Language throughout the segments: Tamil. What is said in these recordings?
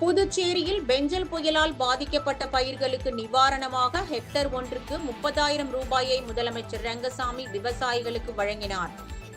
புதுச்சேரியில் பெஞ்சல் புயலால் பாதிக்கப்பட்ட பயிர்களுக்கு நிவாரணமாக ஹெக்டர் ஒன்றுக்கு முப்பதாயிரம் ரூபாயை முதலமைச்சர் ரங்கசாமி விவசாயிகளுக்கு வழங்கினார்.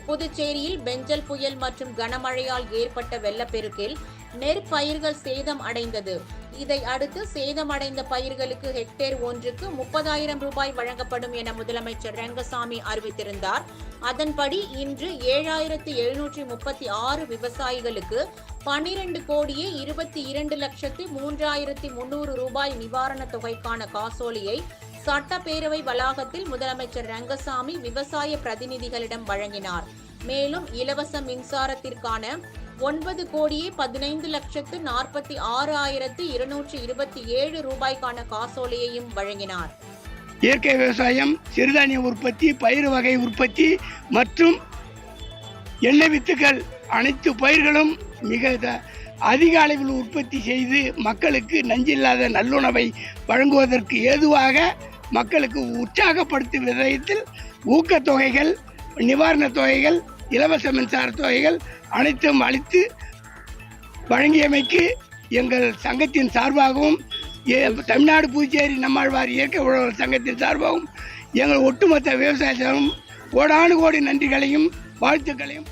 புதுச்சேரியில் பெஞ்சல் புயல் மற்றும் கனமழையால் ஏற்பட்ட வெள்ளப்பெருக்கில் நெற்பயிர்கள் சேதம் அடைந்தது. இதை அடுத்து சேதமடைந்த பயிர்களுக்கு ஹெக்டேர் ஒன்றுக்கு முப்பதாயிரம் ரூபாய் வழங்கப்படும் என முதலமைச்சர் ரங்கசாமி அறிவித்திருந்தார். அதன்படி இன்று ஏழாயிரத்து எழுநூற்றி முப்பத்தி ஆறு விவசாயிகளுக்கு பன்னிரண்டு கோடியே இருபத்தி இரண்டு லட்சத்தி மூன்றாயிரத்தி முன்னூறு ரூபாய் நிவாரணத் தொகைக்கான காசோலியை சட்டப்பேரவை வளாகத்தில் முதலமைச்சர் ரங்கசாமி விவசாய பிரதிநிதிகளிடம் வழங்கினார். மேலும் இலவச மின்சாரத்திற்கான ஒன்பது கோடியே பதினைந்து லட்சத்து நாற்பத்தி ஆறு ஆயிரத்து இருநூற்றி இருபத்தி ஏழு ரூபாய்க்கான காசோலையையும் வழங்கினார். இயற்கை விவசாயம் சிறுதானிய உற்பத்தி பயிர் வகை உற்பத்தி மற்றும் எண்ணெய் வித்துக்கள் அனைத்து பயிர்களும் மிக அதிக அளவில் உற்பத்தி செய்து மக்களுக்கு நஞ்சில்லாத நல்லுணவை வழங்குவதற்கு ஏதுவாக மக்களுக்கு உற்சாகப்படுத்தும் விதத்தில் ஊக்கத்தொகைகள் நிவாரணத் தொகைகள் இலவச மின்சார தொகைகள் அனைத்தும் அளித்து வழங்கியமைக்கு எங்கள் சங்கத்தின் சார்பாகவும் ஏ- தமிழ்நாடு புதுச்சேரி நம்மாழ்வார் இயற்கை உழவர் சங்கத்தின் சார்பாகவும் எங்கள் ஒட்டுமொத்த விவசாய சங்கமும் கோடானு கோடி நன்றிகளையும் வாழ்த்துக்களையும்